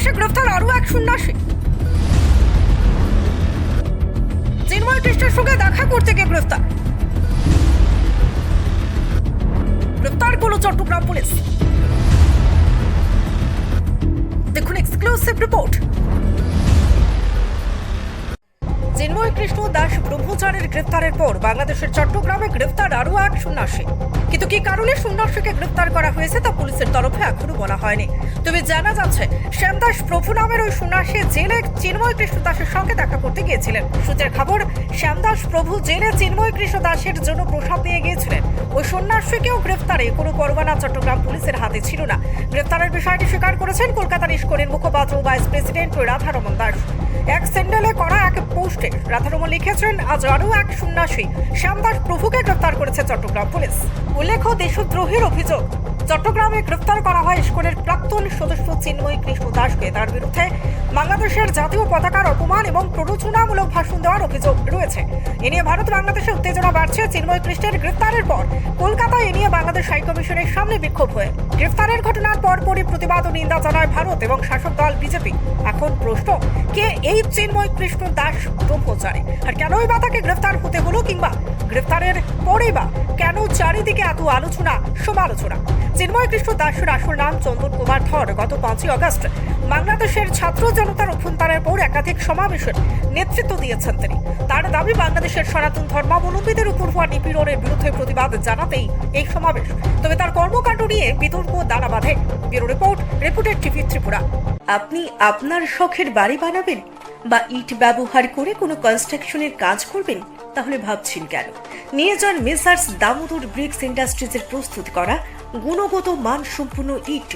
বাংলাদেশে গ্রেফতার, আরও এক সন্ন্যাসী। চিন্ময় কৃষ্ণের সঙ্গে দেখা করতে গিয়ে গ্রেফতার। গ্রেফতার করল চট্টগ্রাম পুলিশ। কৃষ্ণ দাস ব্রহ্মচারীর গ্রেফতারের পর বাংলাদেশের চট্টগ্রামে গ্রেফতার আরও এক সন্ন্যাসী। কিন্তু কি কারণে সন্ন্যাসীকে গ্রেফতার করা হয়েছে তা পুলিশের তরফে এখনও বলা হয়নি। তবে জানা যাচ্ছে শ্যামদাস প্রভু নামের ওই সন্ন্যাসী জেলে চিন্ময় কৃষ্ণ দাসের সঙ্গে দেখা করতে গিয়েছিলেন। সূত্রের খবর শ্যামদাস প্রভু জেলে চিন্ময় কৃষ্ণ দাসের জন্য প্রসাদ নিয়ে গিয়েছিলেন। ওই সন্ন্যাসীকেও গ্রেফতারে। কোনো পরোয়ানা চট্টগ্রাম পুলিশের হাতে ছিল না। গ্রেফতারের বিষয়টি স্বীকার করেছেন কলকাতার ইস্কনের মুখপাত্র ভাইস প্রেসিডেন্ট রাধারমন দাস। এক সেন্ডেলে করা এক পোস্টে রাধারমন লিখেছেন, আজ আরও এক সন্ন্যাসী। শ্যামদাস প্রভুকে গ্রেফতার করেছে চট্টগ্রাম পুলিশ। উল্লেখ্য, দেশদ্রোহের অভিযোগ। চট্টগ্রামে গ্রেফতার করা হয় ইস্কনের প্রাক্তন সদস্য চিন্ময় কৃষ্ণ দাসকে। তার বিরুদ্ধে বাংলাদেশের জাতীয় পতাকার অপমান এবং প্ররোচনামূলক ভাষণ দেওয়ার অভিযোগ রয়েছে। এ নিয়ে ভারত বাংলাদেশে উত্তেজনা বাড়ছে, চিন্ময় কৃষ্ণের গ্রেফতারের পর কলকাতায় এ নিয়ে বাংলাদেশ হাইকমিশনের সামনে বিক্ষোভ হয়ে। গ্রেফতারের ঘটনার পরপরই প্রতিবাদ ও নিন্দা জানায় ভারত এবং শাসক দল বিজেপি। এখন প্রশ্ন, কে এই চিন্ময় কৃষ্ণ দাস ব্রহ্মচারী? আর কেনই বা তাকে গ্রেফতার হতে হলো কিংবা গ্রেফতারের পরেই বা কেন চারিদিকে এত আলোচনা, সমালোচনা? চিন্ময় কৃষ্ণ দাসের আসল নাম চন্দন কুমার ধর। গত পাঁচই আগস্ট বাংলাদেশের ছাত্র জনতার অভ্যন্তরের পর একাধিক সমাবেশের নেতৃত্ব দিয়েছেন তিনি। তার দাবি, বাংলাদেশের সনাতন ধর্মাবলম্বীদের উপর হওয়া নিপীড়নের বিরুদ্ধে প্রতিবাদ জানাতেই এই সমাবেশ। তবে তার কর্মকাণ্ড নিয়ে বিতর্ক দানা বাঁধে। ব্যুরো রিপোর্ট, রিপোর্টের টিভি ত্রিপুরা। আপনি আপনার শখের বাড়ি বানাবেন বা ইট ব্যবহার করে কোনো কনস্ট্রাকশনের কাজ করবেন, তাহলে ভাবছেন কেন? নিয়ে যান মেসার্স দামোদর ব্রিক্স ইন্ডাস্ট্রিজের প্রস্তুত করা, গুণগত মানসম্পন্ন ইট।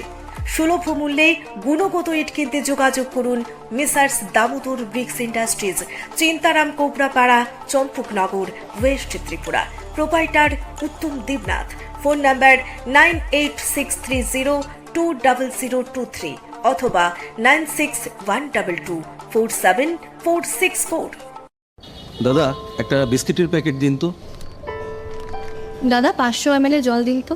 সুলভ মূল্যে গুণগত ইট কিনতে যোগাযোগ করুন messrs Damodar bricks industries Chintaram Kobrapara Champaknagar west Tripura. Proprietor Uttam Debnath. Phone number nine eight six three zero two double zero two three অথবা nine six one double two four seven four six four. দাদা একটা বিস্কিটের packet দিন তো। দাদা পাঁচশো M জল দিন তো।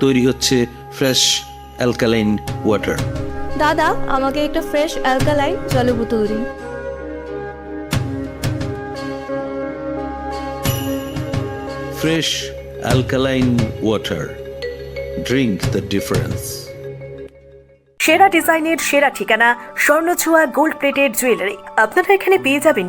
তৈরি হচ্ছে ফ্রেশ অ্যালকালাইন ওয়াটার দাদা আমাকে একটা ফ্রেশ অ্যালকালাইন জলের বোতল দিন। Fresh alkaline water drink the difference সেরা ডিজাইনের সেরা ঠিকানা স্বর্ণছোয়া গোল্ড প্লেটেড জুয়েলারি আপনারা এখানে পেয়ে যাবেন